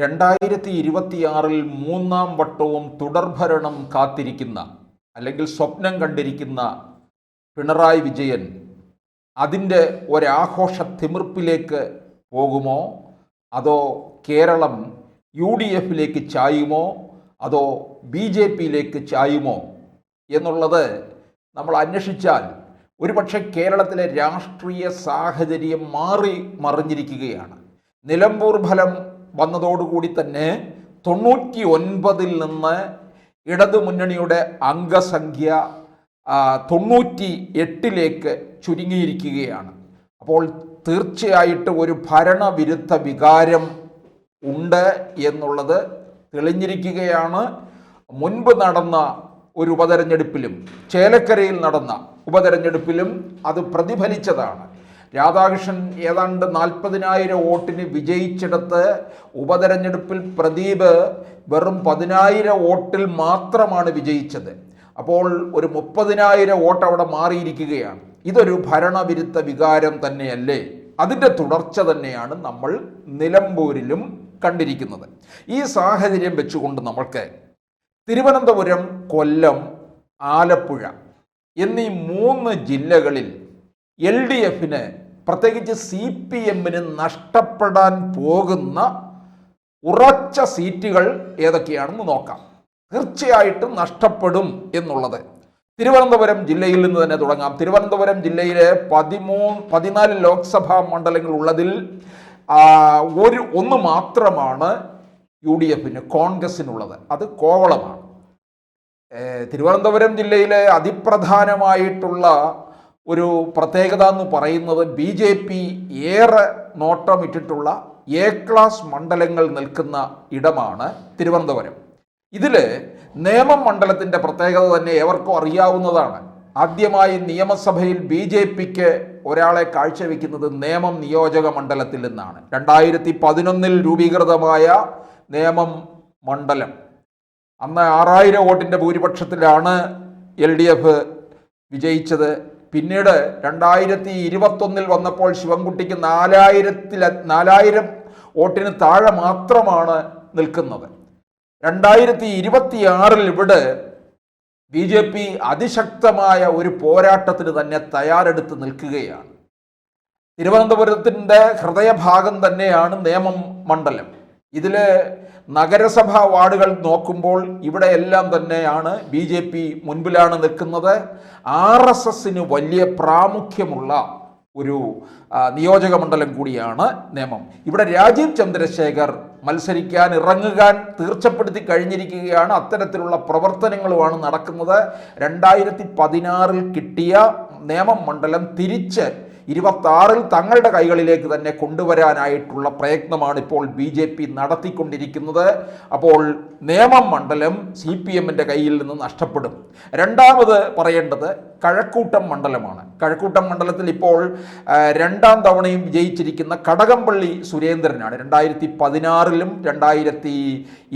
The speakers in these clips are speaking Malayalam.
രണ്ടായിരത്തി ഇരുപത്തിയാറിൽ മൂന്നാം വട്ടവും തുടർഭരണം കാത്തിരിക്കുന്ന അല്ലെങ്കിൽ സ്വപ്നം കണ്ടിരിക്കുന്ന പിണറായി വിജയൻ അതിന്റെ ഒരാഘോഷ തിമിർപ്പിലേക്ക് പോകുമോ? അതോ കേരളം യു ഡി എഫിലേക്ക് ചായുമോ? അതോ ബി ജെ പിയിലേക്ക് ചായുമോ? എന്നുള്ളത് നമ്മൾ അന്വേഷിച്ചാൽ ഒരുപക്ഷെ കേരളത്തിലെ രാഷ്ട്രീയ സാഹചര്യം മാറി മറിഞ്ഞിരിക്കുകയാണ്. നിലമ്പൂർ ഫലം വന്നതോടുകൂടി തന്നെ തൊണ്ണൂറ്റി ഒൻപതിൽ നിന്ന് ഇടതു മുന്നണിയുടെ അംഗസംഖ്യ തൊണ്ണൂറ്റി എട്ടിലേക്ക് ചുരുങ്ങിയിരിക്കുകയാണ്. അപ്പോൾ തീർച്ചയായിട്ടും ഒരു ഭരണവിരുദ്ധ വികാരം ഉണ്ട് എന്നുള്ളത് തെളിഞ്ഞിരിക്കുകയാണ്. മുൻപ് നടന്ന ഒരു ഉപതെരഞ്ഞെടുപ്പിലും ചേലക്കരയിൽ നടന്ന ഉപതെരഞ്ഞെടുപ്പിലും അത് പ്രതിഫലിച്ചതാണ്. രാധാകൃഷ്ണൻ ഏതാണ്ട് നാൽപ്പതിനായിരം വോട്ടിന് വിജയിച്ചിടത്ത് ഉപതെരഞ്ഞെടുപ്പിൽ പ്രദീപ് വെറും പതിനായിരം വോട്ടിൽ മാത്രമാണ് വിജയിച്ചത്. അപ്പോൾ ഒരു മുപ്പതിനായിരം വോട്ട് അവിടെ മാറിയിരിക്കുകയാണ്. ഇതൊരു ഭരണവിരുദ്ധ വികാരം തന്നെയല്ലേ? അതിന്റെ തുടർച്ച തന്നെയാണ് നമ്മൾ നിലമ്പൂരിലും കണ്ടിരിക്കുന്നത്. ഈ സാഹചര്യം വെച്ചുകൊണ്ട് നമ്മൾക്ക് തിരുവനന്തപുരം കൊല്ലം ആലപ്പുഴ എന്നീ മൂന്ന് ജില്ലകളിൽ എൽ ഡി എഫിന് പ്രത്യേകിച്ച് സി പി എമ്മിന് നഷ്ടപ്പെടാൻ പോകുന്ന ഉറച്ച സീറ്റുകൾ ഏതൊക്കെയാണെന്ന് നോക്കാം. തീർച്ചയായിട്ടും നഷ്ടപ്പെടും എന്നുള്ളത്. തിരുവനന്തപുരം ജില്ലയിൽ നിന്ന് തന്നെ തുടങ്ങാം. തിരുവനന്തപുരം ജില്ലയിലെ പതിമൂന്ന് പതിനാല് ലോക്സഭാ മണ്ഡലങ്ങൾ ഉള്ളതിൽ ഒരു ഒന്ന് മാത്രമാണ് യു ഡി എഫിന് കോൺഗ്രസിനുള്ളത്. അത് കോവളമാണ്. തിരുവനന്തപുരം ജില്ലയിലെ അതിപ്രധാനമായിട്ടുള്ള ഒരു പ്രത്യേകത എന്ന് പറയുന്നത് ബി ജെ പി ഏറെ നോട്ടമിട്ടിട്ടുള്ള എ ക്ലാസ് മണ്ഡലങ്ങൾ നിൽക്കുന്ന ഇടമാണ് തിരുവനന്തപുരം. ഇതിൽ നേമം മണ്ഡലത്തിന്റെ പ്രത്യേകത തന്നെ ഏവർക്കും അറിയാവുന്നതാണ്. ആദ്യമായി നിയമസഭയിൽ ബി ജെ പിക്ക് ഒരാളെ കാഴ്ചവെക്കുന്നത് നേമം നിയോജക മണ്ഡലത്തിൽ നിന്നാണ്. രണ്ടായിരത്തി പതിനൊന്നിൽ രൂപീകൃതമായ നേമം മണ്ഡലം. അന്ന് ആറായിരം വോട്ടിന്റെ ഭൂരിപക്ഷത്തിലാണ് എൽ ഡി എഫ് വിജയിച്ചത്. പിന്നീട് രണ്ടായിരത്തി ഇരുപത്തൊന്നിൽ വന്നപ്പോൾ ശിവൻകുട്ടിക്ക് നാലായിരത്തിൽ നാലായിരം വോട്ടിന് താഴെ മാത്രമാണ് നിൽക്കുന്നത്. രണ്ടായിരത്തി ഇരുപത്തിയാറിൽ ഇവിടെ ബി ജെ പി അതിശക്തമായ ഒരു പോരാട്ടത്തിന് തന്നെ തയ്യാറെടുത്ത് നിൽക്കുകയാണ്. തിരുവനന്തപുരത്തിന്റെ ഹൃദയഭാഗം തന്നെയാണ് നേമം മണ്ഡലം. ഇതിൽ നഗരസഭാ വാർഡുകൾ നോക്കുമ്പോൾ ഇവിടെ എല്ലാം തന്നെയാണ് ബി ജെ പി മുൻപിലാണ് നിൽക്കുന്നത്. ആർ എസ് എസിന് വലിയ പ്രാമുഖ്യമുള്ള ഒരു നിയോജക മണ്ഡലം കൂടിയാണ് നിയമം ഇവിടെ രാജീവ് ചന്ദ്രശേഖർ മത്സരിക്കാൻ ഇറങ്ങുകാൻ തീർച്ചപ്പെടുത്തി കഴിഞ്ഞിരിക്കുകയാണ്. അത്തരത്തിലുള്ള പ്രവർത്തനങ്ങളുമാണ് നടക്കുന്നത്. രണ്ടായിരത്തി പതിനാറിൽ കിട്ടിയ നിയമം മണ്ഡലം തിരിച്ച് ഇരുപത്തി തങ്ങളുടെ കൈകളിലേക്ക് തന്നെ കൊണ്ടുവരാനായിട്ടുള്ള പ്രയത്നമാണ് ഇപ്പോൾ ബി ജെ പി നടത്തിക്കൊണ്ടിരിക്കുന്നത്. അപ്പോൾ നേമം മണ്ഡലം സി പി എമ്മിന്റെ കയ്യിൽ നിന്ന് നഷ്ടപ്പെടും. രണ്ടാമത് പറയേണ്ടത് കഴക്കൂട്ടം മണ്ഡലമാണ്. കഴക്കൂട്ടം മണ്ഡലത്തിൽ ഇപ്പോൾ രണ്ടാം തവണയും വിജയിച്ചിരിക്കുന്ന കടകംപള്ളി സുരേന്ദ്രനാണ്. രണ്ടായിരത്തി പതിനാറിലും രണ്ടായിരത്തി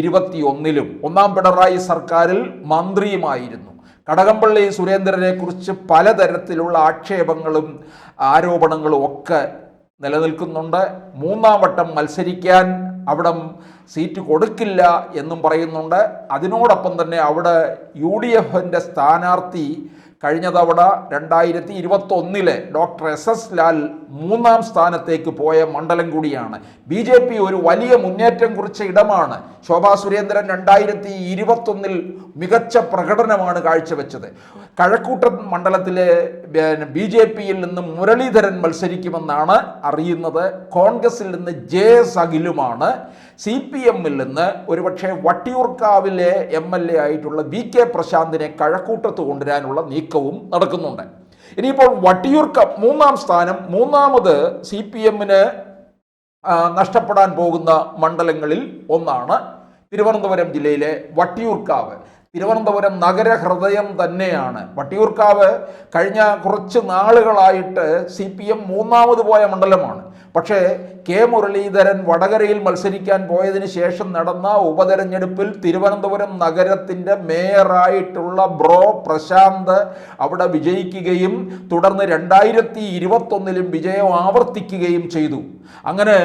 ഇരുപത്തി ഒന്നിലും ഒന്നാം പിണറായി സർക്കാരിൽ മന്ത്രിയുമായിരുന്നു. കടകംപള്ളി സുരേന്ദ്രനെ കുറിച്ച് പലതരത്തിലുള്ള ആക്ഷേപങ്ങളും ആരോപണങ്ങളും ഒക്കെ നിലനിൽക്കുന്നുണ്ട്. മൂന്നാം വട്ടം മത്സരിക്കാൻ അവിടെ സീറ്റ് കൊടുക്കില്ല എന്നും പറയുന്നുണ്ട്. അതിനോടൊപ്പം തന്നെ അവിടെ യു ഡി എഫിന്റെ സ്ഥാനാർത്ഥി കഴിഞ്ഞ തവണ രണ്ടായിരത്തി ഇരുപത്തൊന്നിലെ ഡോക്ടർ എസ് എസ് ലാൽ മൂന്നാം സ്ഥാനത്തേക്ക് പോയ മണ്ഡലം കൂടിയാണ്. ബി ജെ പി ഒരു വലിയ മുന്നേറ്റം കുറിച്ച ഇടമാണ്. ശോഭാ സുരേന്ദ്രൻ രണ്ടായിരത്തി ഇരുപത്തൊന്നിൽ മികച്ച പ്രകടനമാണ് കാഴ്ചവെച്ചത്. കഴക്കൂട്ടം മണ്ഡലത്തിലെ ബി ജെ പിയിൽ നിന്ന് മുരളീധരൻ മത്സരിക്കുമെന്നാണ് അറിയുന്നത്. കോൺഗ്രസിൽ നിന്ന് ജെ എസ് അഖിലുമാണ് സി പി എമ്മിൽ നിന്ന് ഒരുപക്ഷെ വട്ടിയൂർക്കാവിലെ എം എൽ എ ആയിട്ടുള്ള വി കെ പ്രശാന്തിനെ കഴക്കൂട്ടത്ത് കൊണ്ടുവരാനുള്ള നീക്കവും നടക്കുന്നുണ്ട്. ഇനിയിപ്പോൾ വട്ടിയൂർക്ക മൂന്നാം സ്ഥാനം മൂന്നാമത് സി പി എമ്മിന് നഷ്ടപ്പെടാൻ പോകുന്ന മണ്ഡലങ്ങളിൽ ഒന്നാണ് തിരുവനന്തപുരം ജില്ലയിലെ വട്ടിയൂർക്കാവ്. തിരുവനന്തപുരം നഗരഹൃദയം തന്നെയാണ്. വട്ടിയൂർക്കാവ് കഴിഞ്ഞ കുറച്ച് നാളുകളായിട്ട് സി പി എം മൂന്നാമത് പോയ മണ്ഡലമാണ്. പക്ഷേ കെ മുരളീധരൻ വടകരയിൽ മത്സരിക്കാൻ പോയതിനു ശേഷം നടന്ന ഉപതെരഞ്ഞെടുപ്പിൽ തിരുവനന്തപുരം നഗരത്തിന്റെ മേയറായിട്ടുള്ള ബ്രോ പ്രശാന്ത് അവിടെ വിജയിക്കുകയും തുടർന്ന് രണ്ടായിരത്തി ഇരുപത്തൊന്നിലും വിജയം ആവർത്തിക്കുകയും ചെയ്തു. അങ്ങനെ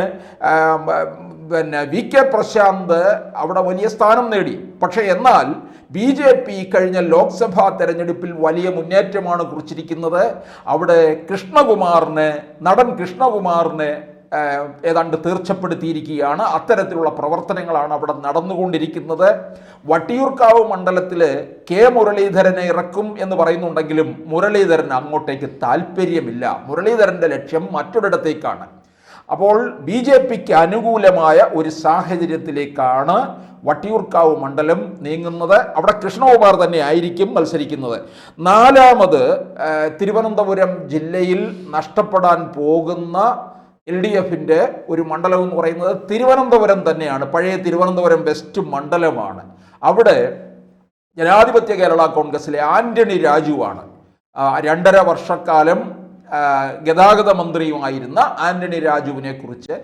പിന്നെ വി കെ പ്രശാന്ത് അവിടെ വലിയ സ്ഥാനം നേടി. പക്ഷേ എന്നാൽ ബി ജെ പി കഴിഞ്ഞ ലോക്സഭാ തെരഞ്ഞെടുപ്പിൽ വലിയ മുന്നേറ്റമാണ് കുറിച്ചിരിക്കുന്നത്. അവിടെ കൃഷ്ണകുമാറിന് നടൻ കൃഷ്ണകുമാറിന് ഏതാണ്ട് തീർച്ചപ്പെടുത്തിയിരിക്കുകയാണ്. അത്തരത്തിലുള്ള പ്രവർത്തനങ്ങളാണ് അവിടെ നടന്നുകൊണ്ടിരിക്കുന്നത്. വട്ടിയൂർക്കാവ് മണ്ഡലത്തിൽ കെ മുരളീധരനെ ഇറക്കും എന്ന് പറയുന്നുണ്ടെങ്കിലും മുരളീധരൻ അങ്ങോട്ടേക്ക് താല്പര്യമില്ല. മുരളീധരന്റെ ലക്ഷ്യം മറ്റൊരിടത്തേക്കാണ്. അപ്പോൾ ബി ജെ പിക്ക് അനുകൂലമായ ഒരു സാഹചര്യത്തിലേക്കാണ് വട്ടിയൂർക്കാവ് മണ്ഡലം നീങ്ങുന്നത്. അവിടെ കൃഷ്ണകുമാർ തന്നെ ആയിരിക്കും മത്സരിക്കുന്നത്. നാലാമത് തിരുവനന്തപുരം ജില്ലയിൽ നഷ്ടപ്പെടാൻ പോകുന്ന എൽ ഡി എഫിന്റെ ഒരു മണ്ഡലം എന്ന് പറയുന്നത് തിരുവനന്തപുരം തന്നെയാണ്. പഴയ തിരുവനന്തപുരം വെസ്റ്റ് മണ്ഡലമാണ്. അവിടെ ജനാധിപത്യ കേരള കോൺഗ്രസിലെ ആന്റണി രാജുവാണ്. രണ്ടര വർഷക്കാലം ഗതാഗത മന്ത്രിയുമായിരുന്ന ആന്റണി രാജുവിനെ കുറിച്ച്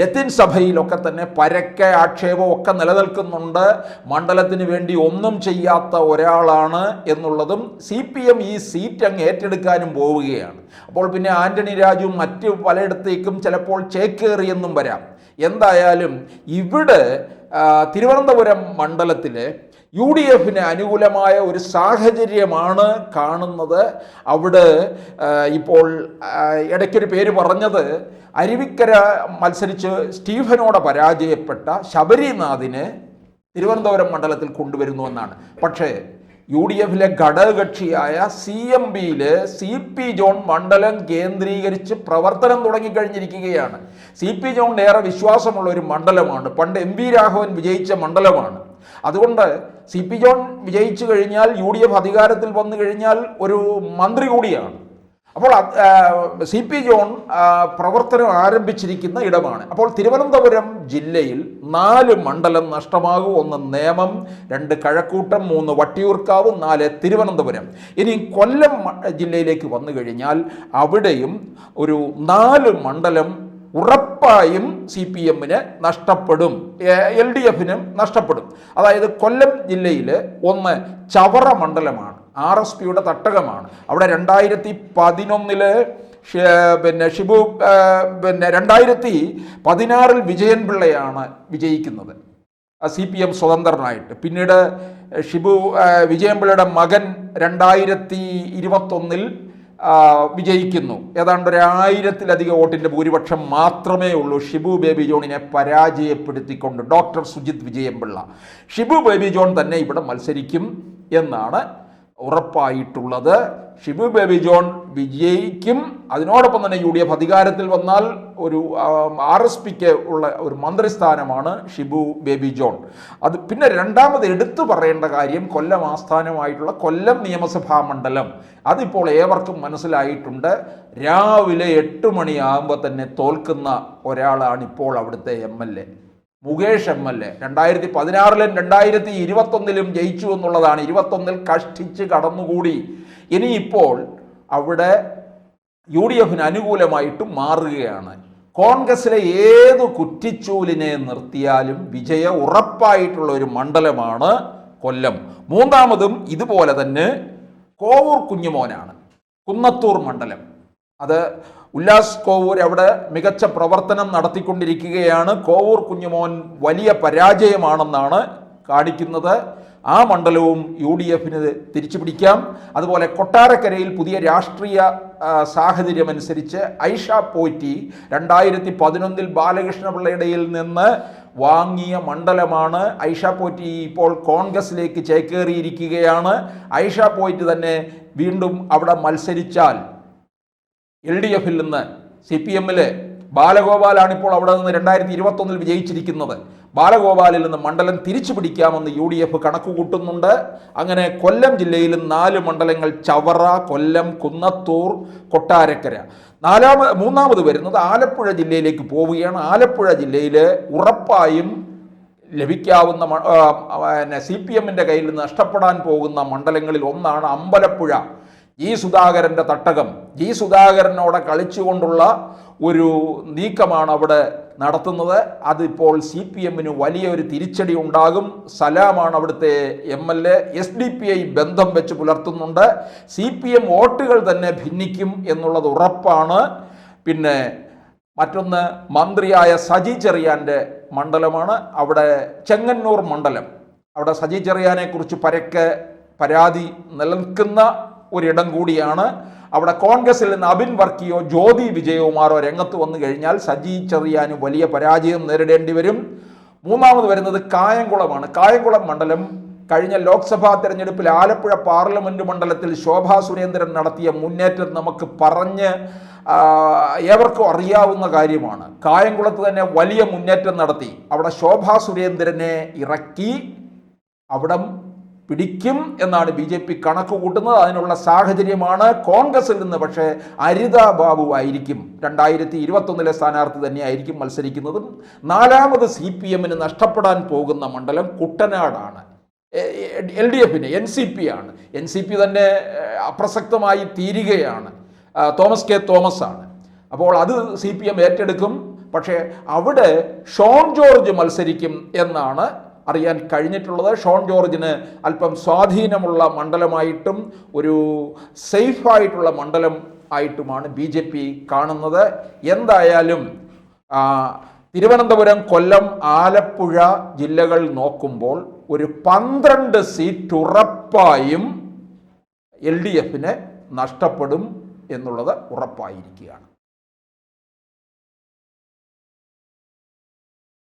ലത്തിൻ സഭയിലൊക്കെ തന്നെ പരക്കെ ആക്ഷേപം ഒക്കെ നിലനിൽക്കുന്നുണ്ട്. മണ്ഡലത്തിന് വേണ്ടി ഒന്നും ചെയ്യാത്ത ഒരാളാണ് എന്നുള്ളതും സി പി എം ഈ സീറ്റ് അങ്ങ് ഏറ്റെടുക്കാനും പോവുകയാണ്. അപ്പോൾ പിന്നെ ആന്റണി രാജു മറ്റ് പലയിടത്തേക്കും ചിലപ്പോൾ ചേക്കേറിയെന്നും വരാം. എന്തായാലും ഇവിടെ തിരുവനന്തപുരം മണ്ഡലത്തിലെ യു ഡി എഫിന് അനുകൂലമായ ഒരു സാഹചര്യമാണ് കാണുന്നത്. അവിടെ ഇപ്പോൾ ഇടയ്ക്കൊരു പേര് പറഞ്ഞത് അരുവിക്കര മത്സരിച്ച് സ്റ്റീഫനോടെ പരാജയപ്പെട്ട ശബരിനാഥിനെ തിരുവനന്തപുരം മണ്ഡലത്തിൽ കൊണ്ടുവരുന്നുവെന്നാണ് പക്ഷേ യു ഡി എഫിലെ ഘടകകക്ഷിയായ സി എം ബിയിൽ സി പി ജോൺ മണ്ഡലം കേന്ദ്രീകരിച്ച് പ്രവർത്തനം തുടങ്ങിക്കഴിഞ്ഞിരിക്കുകയാണ്. സി പി ജോണിന് ഏറെ വിശ്വാസമുള്ള ഒരു മണ്ഡലമാണ്. പണ്ട് എം വി രാഘവൻ വിജയിച്ച മണ്ഡലമാണ്. അതുകൊണ്ട് സി പി ജോൺ വിജയിച്ചു കഴിഞ്ഞാൽ യു ഡി എഫ് അധികാരത്തിൽ വന്നു കഴിഞ്ഞാൽ ഒരു മന്ത്രി കൂടിയാണ്. അപ്പോൾ സി പി ജോൺ പ്രവർത്തനം ആരംഭിച്ചിരിക്കുന്ന ഇടമാണ്. അപ്പോൾ തിരുവനന്തപുരം ജില്ലയിൽ നാല് മണ്ഡലം നഷ്ടമാകും. ഒന്ന് നേമം രണ്ട് കഴക്കൂട്ടം മൂന്ന് വട്ടിയൂർക്കാവ് നാല് തിരുവനന്തപുരം. ഇനി കൊല്ലം ജില്ലയിലേക്ക് വന്നു കഴിഞ്ഞാൽ അവിടെയും ഒരു നാല് മണ്ഡലം ഉറപ്പായും സി പി എമ്മിന് നഷ്ടപ്പെടും. എൽ ഡി എഫിനും നഷ്ടപ്പെടും. അതായത് കൊല്ലം ജില്ലയിൽ ഒന്ന് ചവറ മണ്ഡലമാണ്. ആർ എസ് പിയുടെ തട്ടകമാണ്. അവിടെ രണ്ടായിരത്തി പതിനൊന്നിൽ പിന്നെ ഷിബു പിന്നെ രണ്ടായിരത്തി പതിനാറിൽ വിജയൻ പിള്ളയാണ് വിജയിക്കുന്നത്. സി പി എം സ്വതന്ത്രനായിട്ട്. പിന്നീട് ഷിബു വിജയൻ വിജയൻപിള്ളയുടെ മകൻ രണ്ടായിരത്തി ഇരുപത്തൊന്നിൽ വിജയിക്കുന്നു. ഏതാണ്ട് ഒരു ആയിരത്തിലധികം വോട്ടിന്റെ ഭൂരിപക്ഷം മാത്രമേ ഉള്ളൂ. ഷിബു ബേബി ജോണിനെ പരാജയപ്പെടുത്തിക്കൊണ്ട് doctor Sujith Vijayan Pillai. Shibu baby John തന്നെ ഇവിടെ മത്സരിക്കും എന്നാണ് ഉറപ്പായിട്ടുള്ളത്. ഷിബു ബേബി ജോൺ വിജയിക്കും. അതിനോടൊപ്പം തന്നെ യു ഡി എഫ് അധികാരത്തിൽ വന്നാൽ ഒരു ആർ എസ് പിക്ക് ഉള്ള ഒരു മന്ത്രിസ്ഥാനമാണ് ഷിബു ബേബി ജോൺ. അത് പിന്നെ രണ്ടാമത് എടുത്തു പറയേണ്ട കാര്യം കൊല്ലം ആസ്ഥാനമായിട്ടുള്ള കൊല്ലം നിയമസഭാ മണ്ഡലം. അതിപ്പോൾ ഏവർക്കും മനസ്സിലായിട്ടുണ്ട്. രാവിലെ എട്ട് മണിയാകുമ്പോൾ തന്നെ തോൽക്കുന്ന ഒരാളാണ് ഇപ്പോൾ അവിടുത്തെ M L A. Mukesh M L A രണ്ടായിരത്തി പതിനാറിലും രണ്ടായിരത്തി ഇരുപത്തൊന്നിലും ജയിച്ചു എന്നുള്ളതാണ്. ഇരുപത്തൊന്നിൽ കഷ്ടിച്ച് കടന്നുകൂടി. ഇനിയിപ്പോൾ അവിടെ യു ഡി എഫിന് അനുകൂലമായിട്ട് മാറുകയാണ്. കോൺഗ്രസിലെ ഏത് കുറ്റിച്ചൂലിനെ നിർത്തിയാലും വിജയ ഉറപ്പായിട്ടുള്ള ഒരു മണ്ഡലമാണ് കൊല്ലം. മൂന്നാമതും ഇതുപോലെ തന്നെ കോവൂർ കുഞ്ഞുമോനാണ്. കുന്നത്തൂർ മണ്ഡലം. അത് ഉല്ലാസ് കോവൂർ അവിടെ മികച്ച പ്രവർത്തനം നടത്തിക്കൊണ്ടിരിക്കുകയാണ്. കോവൂർ കുഞ്ഞുമോൻ വലിയ പരാജയമാണെന്നാണ് കാണിക്കുന്നത്. ആ മണ്ഡലവും യു ഡി എഫിന് തിരിച്ചു പിടിക്കാം അതുപോലെ കൊട്ടാരക്കരയിൽ പുതിയ രാഷ്ട്രീയ സാഹചര്യം സാഹചര്യമനുസരിച്ച് ഐഷ പോറ്റി രണ്ടായിരത്തി പതിനൊന്നിൽ ബാലകൃഷ്ണപിള്ളയുടെയിൽ നിന്ന് വാങ്ങിയ മണ്ഡലമാണ്. ഐഷ പോറ്റി ഇപ്പോൾ കോൺഗ്രസിലേക്ക് ചേക്കേറിയിരിക്കുകയാണ്. ഐഷ പോറ്റി തന്നെ വീണ്ടും അവിടെ മത്സരിച്ചാൽ എൽ ഡി എഫിൽ നിന്ന് സി പി എമ്മിലെ ബാലഗോപാലാണ് ഇപ്പോൾ അവിടെ നിന്ന് രണ്ടായിരത്തി ഇരുപത്തൊന്നിൽ വിജയിച്ചിരിക്കുന്നത്. ബാലഗോപാലിൽ നിന്ന് മണ്ഡലം തിരിച്ചു പിടിക്കാമെന്ന് യു ഡി എഫ് കണക്ക് കൂട്ടുന്നുണ്ട് അങ്ങനെ കൊല്ലം ജില്ലയിൽ നാല് മണ്ഡലങ്ങൾ ചവറ കൊല്ലം കുന്നത്തൂർ കൊട്ടാരക്കര. നാലാമ മൂന്നാമത് വരുന്നത് ആലപ്പുഴ ജില്ലയിലേക്ക് പോവുകയാണ്. ആലപ്പുഴ ജില്ലയിൽ ഉറപ്പായും ലഭിക്കാവുന്ന പിന്നെ സി പി എമ്മിന്റെ കയ്യിൽ നിന്ന് നഷ്ടപ്പെടാൻ പോകുന്ന മണ്ഡലങ്ങളിൽ ഒന്നാണ് അമ്പലപ്പുഴ. ജി സുധാകരന്റെ തട്ടകം ജി സുധാകരനോടെ കളിച്ചുകൊണ്ടുള്ള ഒരു നീക്കമാണ് അവിടെ നടത്തുന്നത്. അതിപ്പോൾ സി പി എമ്മിന് വലിയൊരു തിരിച്ചടി ഉണ്ടാകും. സലാമാണ് അവിടുത്തെ M L A. S D P I ബന്ധം വെച്ച് പുലർത്തുന്നുണ്ട്. സി പി എം വോട്ടുകൾ തന്നെ ഭിന്നിക്കും എന്നുള്ളത് ഉറപ്പാണ്. പിന്നെ മറ്റൊന്ന് മന്ത്രിയായ സജി ചെറിയാന്റെ മണ്ഡലമാണ്. അവിടെ ചെങ്ങന്നൂർ മണ്ഡലം. അവിടെ സജി ചെറിയാനെ കുറിച്ച് പരക്കെ പരാതി നിലനിൽക്കുന്ന ഒരിടം കൂടിയാണ്. അവിടെ കോൺഗ്രസിൽ നിന്ന് അബിൻ വർക്കിയോ ജ്യോതി വിജയകുമാറോ രംഗത്ത് വന്നു കഴിഞ്ഞാൽ സജി ചെറിയാനും വലിയ പരാജയം നേരിടേണ്ടി വരും. മൂന്നാമത് വരുന്നത് കായംകുളമാണ്. കായംകുളം മണ്ഡലം കഴിഞ്ഞ ലോക്സഭാ തെരഞ്ഞെടുപ്പിൽ ആലപ്പുഴ പാർലമെന്റ് മണ്ഡലത്തിൽ ശോഭാ സുരേന്ദ്രൻ നടത്തിയ മുന്നേറ്റം നമുക്ക് പറഞ്ഞ് ഏവർക്കും അറിയാവുന്ന കാര്യമാണ്. കായംകുളത്ത് തന്നെ വലിയ മുന്നേറ്റം നടത്തി. അവിടെ ശോഭാ സുരേന്ദ്രനെ ഇറക്കി. അവിടം പിടിക്കും എന്നാണ് ബി ജെ പി കണക്ക് കൂട്ടുന്നത്. അതിനുള്ള സാഹചര്യമാണ് കോൺഗ്രസിൽ നിന്ന്. പക്ഷേ അരിത ബാബു ആയിരിക്കും. രണ്ടായിരത്തി ഇരുപത്തൊന്നിലെ സ്ഥാനാർത്ഥി തന്നെയായിരിക്കും മത്സരിക്കുന്നതും. നാലാമത് സി പി എമ്മിന് നഷ്ടപ്പെടാൻ പോകുന്ന മണ്ഡലം കുട്ടനാടാണ്. എൽ ഡി എഫിന് എൻ സി പി ആണ്. എൻ സി പി തന്നെ അപ്രസക്തമായി തീരുകയാണ്. തോമസ് കെ തോമസ് ആണ്. അപ്പോൾ അത് സി പി എം ഏറ്റെടുക്കും. പക്ഷേ അവിടെ ഷോൺ ജോർജ് മത്സരിക്കും എന്നാണ് അറിയാൻ കഴിഞ്ഞിട്ടുള്ളത്. ഷോൺ ജോർജിന് അല്പം സ്വാധീനമുള്ള മണ്ഡലമായിട്ടും ഒരു സേഫായിട്ടുള്ള മണ്ഡലം ആയിട്ടുമാണ് ബി ജെ പി കാണുന്നത്. എന്തായാലും തിരുവനന്തപുരം കൊല്ലം ആലപ്പുഴ ജില്ലകൾ നോക്കുമ്പോൾ ഒരു പന്ത്രണ്ട് സീറ്റ് ഉറപ്പായും എൽ ഡി എഫിന് നഷ്ടപ്പെടും എന്നുള്ളത് ഉറപ്പായിരിക്കുകയാണ്.